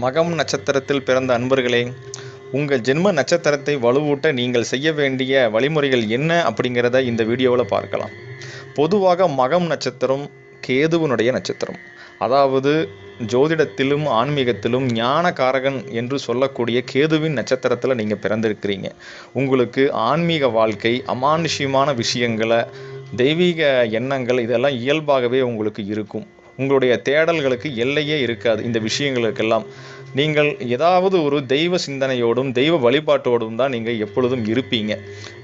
மகம் நட்சத்திரத்தில் பிறந்த அன்பர்களே உங்கள் ஜென்ம நட்சத்திரத்தை வலுவூட்ட நீங்கள் செய்ய வேண்டிய வழிமுறைகள் என்ன அப்படிங்கிறத இந்த வீடியோவில் பார்க்கலாம். பொதுவாக மகம் நட்சத்திரம் கேதுவனுடைய நட்சத்திரம். அதாவது ஜோதிடத்திலும் ஆன்மீகத்திலும் ஞானகாரகன் என்று சொல்லக்கூடிய கேதுவின் நட்சத்திரத்தில் நீங்கள் பிறந்திருக்கிறீங்க. உங்களுக்கு ஆன்மீக வாழ்க்கை அமானுஷ்யமான விஷயங்களை தெய்வீக எண்ணங்கள் இதெல்லாம் இயல்பாகவே உங்களுக்கு இருக்கும். உங்களுடைய தேடல்களுக்கு எல்லையே இருக்காது இந்த விஷயங்களுக்கெல்லாம். நீங்கள் ஏதாவது ஒரு தெய்வ சிந்தனையோடும் தெய்வ வழிபாட்டோடும் தான் நீங்கள் எப்பொழுதும் இருப்பீங்க.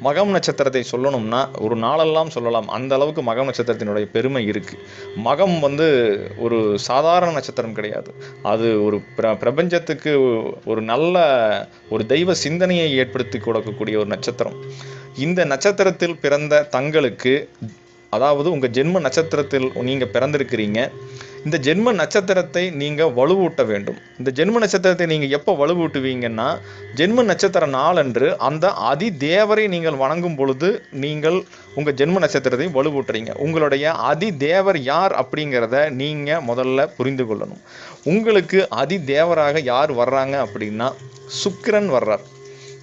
மகம் நட்சத்திரத்தை சொல்லணும்னா ஒரு நாளெல்லாம் சொல்லலாம். அந்த அளவுக்கு மகம் நட்சத்திரத்தினுடைய பெருமை இருக்குது மகம் வந்து ஒரு சாதாரண நட்சத்திரம் கிடையாது. அது ஒரு பிர பிரபஞ்சத்துக்கு ஒரு நல்ல ஒரு தெய்வ சிந்தனையை ஏற்படுத்தி கொடுக்கக்கூடிய ஒரு நட்சத்திரம். இந்த நட்சத்திரத்தில் பிறந்த தங்களுக்கு அதாவது உங்கள் ஜென்ம நட்சத்திரத்தில் நீங்கள் பிறந்திருக்கிறீங்க. இந்த ஜென்ம நட்சத்திரத்தை நீங்கள் வலுவூட்ட வேண்டும். இந்த ஜென்ம நட்சத்திரத்தை நீங்கள் எப்போ வலுவூட்டுவீங்கன்னா ஜென்ம நட்சத்திர நாளன்று அந்த அதி தேவரை நீங்கள் வணங்கும் பொழுது நீங்கள் உங்கள் ஜென்ம நட்சத்திரத்தை வலுவூட்டுறீங்க. உங்களுடைய அதி தேவர் யார் அப்படிங்கிறத நீங்கள் முதல்ல புரிந்து கொள்ளணும். உங்களுக்கு அதி தேவராக யார் வர்றாங்க அப்படின்னா சுக்கிரன் வர்றார்.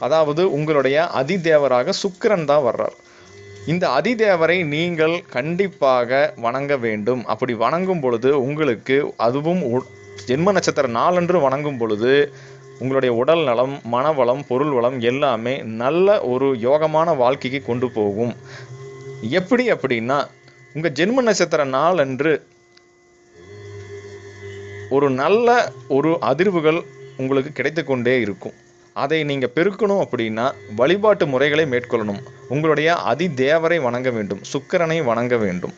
அதாவது உங்களுடைய அதி தேவராக சுக்கிரன் தான் வர்றார். இந்த அதிதேவரை நீங்கள் கண்டிப்பாக வணங்க வேண்டும். அப்படி வணங்கும் பொழுது உங்களுக்கு அதுவும் உ- ஜென்ம நட்சத்திர நாளன்று வணங்கும் பொழுது உங்களுடைய உடல் நலம் மனவளம் பொருள் வளம் எல்லாமே நல்ல ஒரு யோகமான வாழ்க்கைக்கு கொண்டு போகும். எப்படி அப்படின்னா உங்கள் ஜென்ம நட்சத்திர நாளன்று ஒரு நல்ல ஒரு அதிர்வுகள் உங்களுக்கு கிடைத்து கொண்டே இருக்கும். அதை நீங்கள் பெருக்கணும் அப்படின்னா வழிபாட்டு முறைகளை மேற்கொள்ளணும். உங்களுடைய அதி தேவரை வணங்க வேண்டும் சுக்கரனை வணங்க வேண்டும்.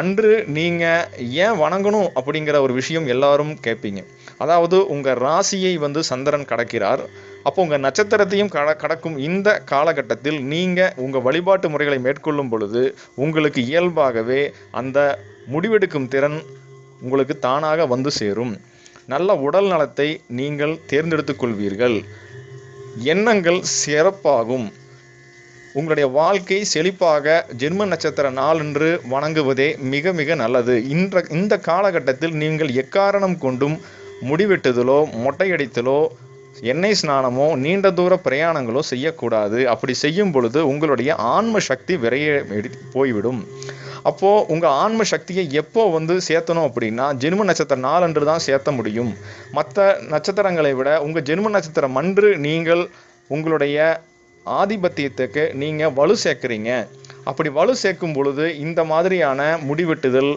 அன்று நீங்கள் ஏன் வணங்கணும் அப்படிங்கிற ஒரு விஷயம் எல்லாரும் கேட்பீங்க. அதாவது உங்கள் ராசியை வந்து சந்திரன் கடக்கிறார். அப்போ உங்கள் நட்சத்திரத்தையும் கட கடக்கும் இந்த காலகட்டத்தில் நீங்கள் உங்கள் வழிபாட்டு முறைகளை மேற்கொள்ளும் பொழுது உங்களுக்கு இயல்பாகவே அந்த முடிவெடுக்கும் திறன் உங்களுக்கு தானாக வந்து சேரும். நல்ல உடல் நலத்தை நீங்கள் தேர்ந்தெடுத்துக் கொள்வீர்கள் எண்ணங்கள் சிறப்பாகும். உங்களுடைய வாழ்க்கை செழிப்பாக ஜென்ம நட்சத்திர நாளன்று வணங்குவதே மிக மிக நல்லது. இன்ற இந்த காலகட்டத்தில் நீங்கள் எக்காரணம் கொண்டும் முடிவெட்டுதலோ மொட்டையடித்தலோ எண்ணெய் ஸ்நானமோ நீண்ட தூர பிரயாணங்களோ செய்யக்கூடாது. அப்படி செய்யும் பொழுது உங்களுடைய ஆன்ம சக்தி விரைய போய்விடும். அப்போது உங்கள் ஆன்ம சக்தியை எப்போ வந்து சேர்த்தணும் அப்படின்னா ஜென்ம நட்சத்திர நாளன்று தான் சேர்த்த முடியும். மற்ற நட்சத்திரங்களை விட உங்கள் ஜென்ம நட்சத்திரம் அன்று நீங்கள் உங்களுடைய ஆதிபத்தியத்துக்கு நீங்கள் வலு சேர்க்குறீங்க. அப்படி வலு சேர்க்கும் பொழுது இந்த மாதிரியான முடிவெட்டுதல்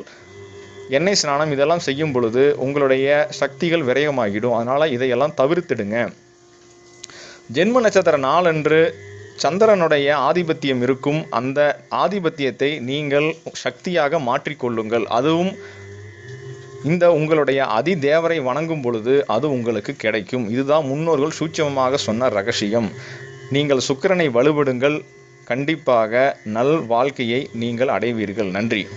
எண்ணெய் ஸ்நானம் இதெல்லாம் செய்யும் பொழுது உங்களுடைய சக்திகள் விரயமாகிடும். அதனால் இதையெல்லாம் தவிர்த்திடுங்க. ஜென்ம நட்சத்திர நாளன்று சந்திரனுடைய ஆதிபத்தியம் இருக்கும். அந்த ஆதிபத்தியத்தை நீங்கள் சக்தியாக மாற்றிக்கொள்ளுங்கள் அதுவும் இந்த உங்களுடைய அதி தேவரை வணங்கும் பொழுது அது உங்களுக்கு கிடைக்கும். இதுதான் முன்னோர்கள் சூட்சமமாக சொன்ன ரகசியம். நீங்கள் சுக்கிரனை வலுவிடுங்கள். கண்டிப்பாக நல் வாழ்க்கையை நீங்கள் அடைவீர்கள். நன்றி.